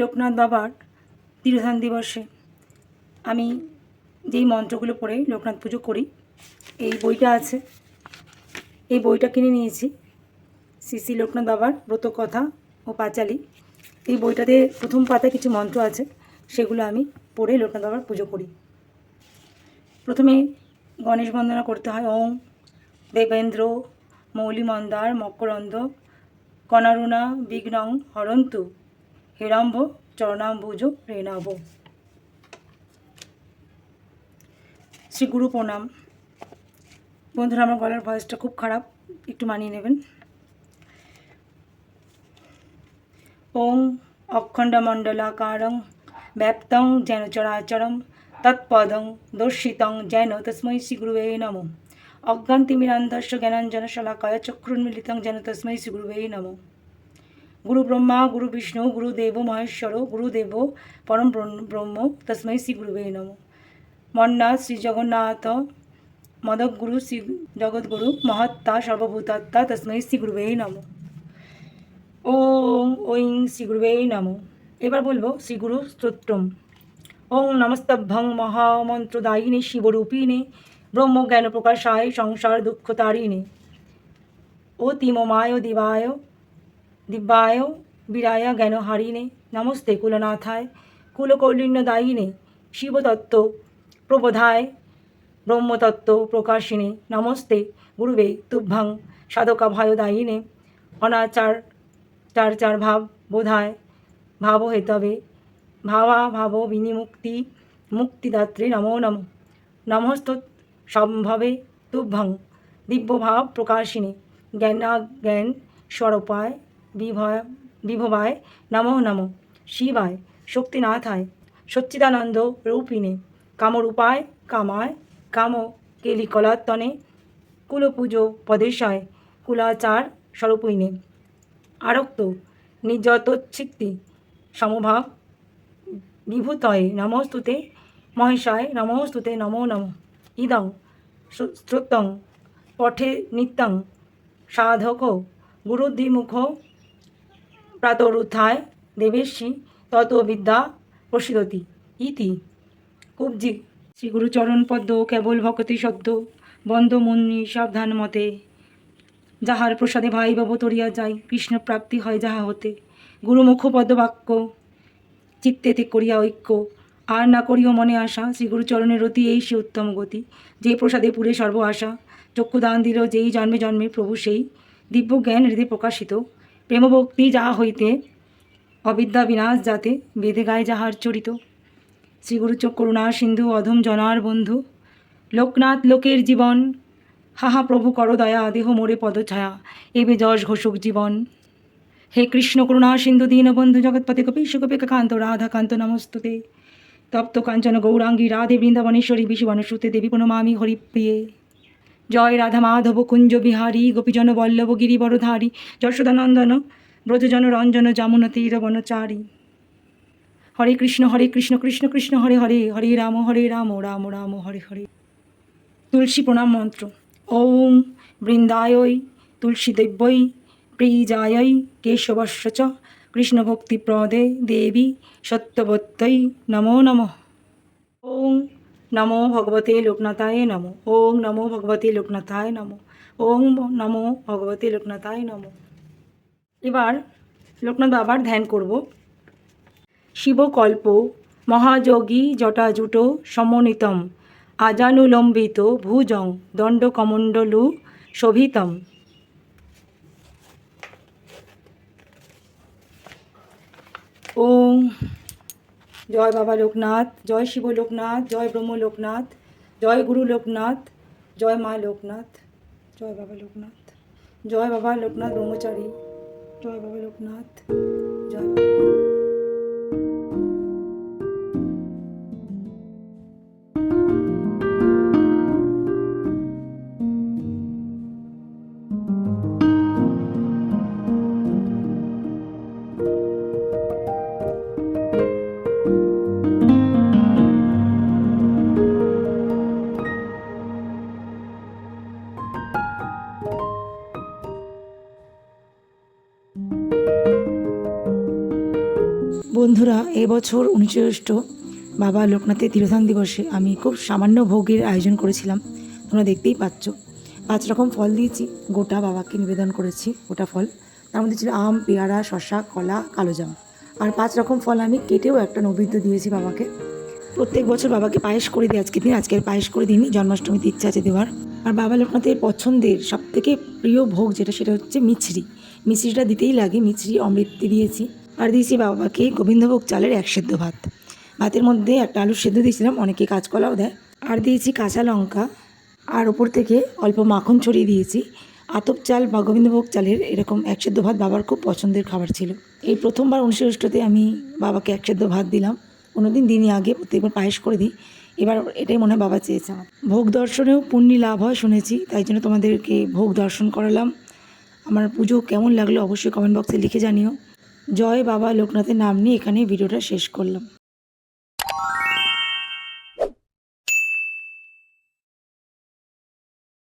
লোকনাথ বাবার তিরোধান দিবসে আমি যেই মন্ত্রগুলো পড়ে লোকনাথ পুজো করি, এই বইটা আছে। এই বইটা কিনে নিয়েছি। শ্রী শ্রী লোকনাথ বাবার ব্রতকথা ও পাঁচালী। এই বইটাতে প্রথম পাতায় কিছু মন্ত্র আছে, সেগুলো আমি পড়ে লোকনাথ বাবার পুজো করি। প্রথমে গণেশ বন্দনা করতে হয় ওং দেবেন্দ্র মৌলি মন্দার মকরন্দ, কনারুণা, বিঘ্নং, হরন্তু। হেরম্ভ চরণাম্বুজ রেণাভ শ্রী গুরু প্রণাম বন্ধুরা আমার গলার ভয়েসটা খুব খারাপ, একটু মানিয়ে নেবেন। ওং অখণ্ডমণ্ডলাকারং ব্যাপ্তং যেন চরাচরম তৎপদং দর্শিতং যেন তস্मै শ্রীগুরুবে নম। অজ্ঞান্তিমিরান্ধস্য জ্ঞানাঞ্জন শলাকায় চক্ষুন্মিলিতং যেন তস্मै শ্রীগুরুবে নম। গুরু ব্রহ্মা গুরু বিষ্ণু গুরুদেব মহেশ্বর গুরুদেব পরম ব্রহ্ম- ব্রহ্ম তস্मै শ্রীগুরুবে নম মন্নাথ শ্রী জগন্নাথ মদগুরু শ্রী জগদ্গুরু মহাত্মা সর্বভূতাত্মা তস্मै শ্রীগুরুবে নম ওং ঐং শ্রীগুরুবে নম এবার বলব শ্রীগুরু স্তোত্রম। ওং নমস্তভ্যং মহামন্ত্রদায়িনী শিবরূপিণী ব্রহ্মজ্ঞান প্রকাশায় সংসার দুঃখ তারিণী অতিমমায় দিবায় দিব্যায় বীরায় জ্ঞানহারিণে। নমস্তে কুলনাথায়। কুলকৌলিন্য কুলকৌলিন্যদায়িনে। শিবতত্ত্ব প্রবোধায়। ব্রহ্মতত্ত্ব প্রকাশিনে। নমস্তে গুরুবে তুভ্যং সাধকাভয়দায়িনে। অনাচার চার চার ভাব বোধায়। ভাব হেতবে ভাবা ভাব বিনিমুক্তি মুক্তিদাত্রী নমো নম। নমস্ত সম্ভবে তুভ্যং। দিব্যভাব প্রকাশিনী। জ্ঞানা জ্ঞান স্বরূপায় বিভয়, বিভবায় নমো নম। শিবায়, শক্তিনাথায়, সচ্চিদানন্দ রূপিণে, কামরূপায়, কামায় কাম কেলিকলাত্তনে কুলপুজো পদেশায় কুলাচার স্বরূপিণে। আরক্ত নির্যতচ্ছিক্তি সমভাব, বিভূতয়ে নমস্তুতে মহেশায় নমস্তুতে নমো নম। ইদং, শ্রু- শ্রুতং, পঠে নিত্যং, সাধক, গুরুদ্বিমুখ প্রাতরুত্থায় দেবেশী তত বিদ্যা প্রসিদতি ইতি। কুব্জি। শ্রীগুরুচরণ পদ্ম কেবল ভকতি শব্দ বন্দ মুন্নি সাবধান মতে। যাহার প্রসাদে ভাই বাবু তরিয়া যায়, কৃষ্ণ প্রাপ্তি হয় যাহা হতে। গুরুমুখ পদ্মবাক্য চিত্তেতে করিয়া ঐক্য। আর না করিও মনে আসা শ্রীগুরুচরণের রতি এই সে উত্তম গতি। যে প্রসাদে পুরে সর্ব আশা, চক্ষুদান দিল, যেই জন্মে জন্মে প্রভু সেই দিব্য জ্ঞান হৃদয় প্রকাশিত। প্রেমভক্তি যাহা হইতে, অবিদ্যা বিনাশ যাতে, বেদে গায়ে যাহার চরিত। শ্রীগুরু চোখ করুণা সিন্ধু অধম জনার বন্ধু, লোকনাথ লোকের জীবন, হাহা প্রভু কর দয়া, দেহ মোরে পদছায়া এবে যশ ঘোষক জীবন। হে কৃষ্ণ করুণা সিন্ধু দীনবন্ধু জগৎপতি কপি সুকপি কান্ত রাধাকান্ত নমস্তুতে। তপ্ত কাঞ্চন গৌরাঙ্গী রাধে বৃন্দাবনেশ্বরী বিশুবনসুতে দেবী প্রণমামি হরিপ্রিয়ে। জয় রাধা মাধব, কুঞ্জ বিহারী, গোপীজন বল্লভ গিরিবরধারী যশোদানন্দন, ব্রজজন রঞ্জন, যমুন তীর বনচারী। হরে কৃষ্ণ হরে কৃষ্ণ কৃষ্ণ কৃষ্ণ, হরে হরে হরে রাম হরে রাম রাম রাম, হরে হরে। তুলসী প্রণাম মন্ত্র। ওম বৃন্দায়ই তুলসী দেব্যই প্রিজায়ই কেশবস্য চ কৃষ্ণভক্তিপ্রদে দেবী সত্যবত্যই নমো নমঃ। ওং নমো ভগবতে লোকনাথায় নমো ওং নমো ভগবতে লোকনাথায় নমো ওং নমো ভগবতে লোকনাথায় নমো এবার লোকনাথ বাবার ধ্যান করব। শিবকল্প, মহাযোগী, জটাজুট, সমন্বিতম, আজানুলম্বিত, ভুজং, দণ্ডকমণ্ডলু, শোভিতম। ওম জয় বাবা লোকনাথ, জয় শিব লোকনাথ, জয় ব্রহ্ম লোকনাথ, জয় গুরু লোকনাথ, জয় মা লোকনাথ, জয় বাবা লোকনাথ, জয় বাবা লোকনাথ ব্রহ্মচারী, জয় বাবা লোকনাথ, জয় এবছর উনিশে জ্যৈষ্ঠ বাবা লোকনাথের তিরোধান দিবসে আমি খুব সামান্য ভোগের আয়োজন করেছিলাম। তোমরা দেখতেই পাচ্ছ। পাঁচ রকম ফল দিয়েছি। গোটা বাবাকে নিবেদন করেছি গোটা ফল। তার মধ্যে ছিল আম, পেয়ারা, শসা, কলা কালোজাম আর পাঁচ রকম ফল আমি কেটেও একটা নৈবেদ্য দিয়েছি বাবাকে। প্রত্যেক বছর বাবাকে পায়েস করে দিই। আজকের দিন আজকের পায়েস করে দিইনি। জন্মাষ্টমীতে ইচ্ছা আছে দেওয়ার। আর বাবা লোকনাথের পছন্দের সব থেকে প্রিয় ভোগ যেটা, সেটা হচ্ছে মিছরি। মিছরিটা দিতেই লাগে। মিছরি, অমৃত দিয়েছি। আর দিয়েছি বাবাকে গোবিন্দভোগ চালের এক সেদ্ধ ভাত। ভাতের মধ্যে একটা আলু সেদ্ধ দিয়েছিলাম, অনেকে কাঁচকলাও দেয়। আর দিয়েছি কাঁচা লঙ্কা। আর ওপর থেকে অল্প মাখন ছড়িয়ে দিয়েছি। আতপ চাল বা গোবিন্দভোগ চালের এরকম এক সেদ্ধ ভাত বাবার খুব পছন্দের খাবার ছিল। এই প্রথমবার অনুষ্ঠিষ্টতে আমি বাবাকে এক সেদ্ধ ভাত দিলাম। কোনোদিন দিনই আগে প্রত্যেকবার পায়েস করে দিই। এবার এটাই মনে হয় বাবা চেয়েছে আমার। ভোগ দর্শনেও পুণ্যি লাভ হয় শুনেছি, তাই জন্য তোমাদেরকে ভোগ দর্শন করালাম। আমার পুজো কেমন লাগল অবশ্যই কমেন্ট বক্সে লিখে জানিও। জয় বাবা লোকনাথের নাম নিয়ে এখানে ভিডিওটা শেষ করলাম।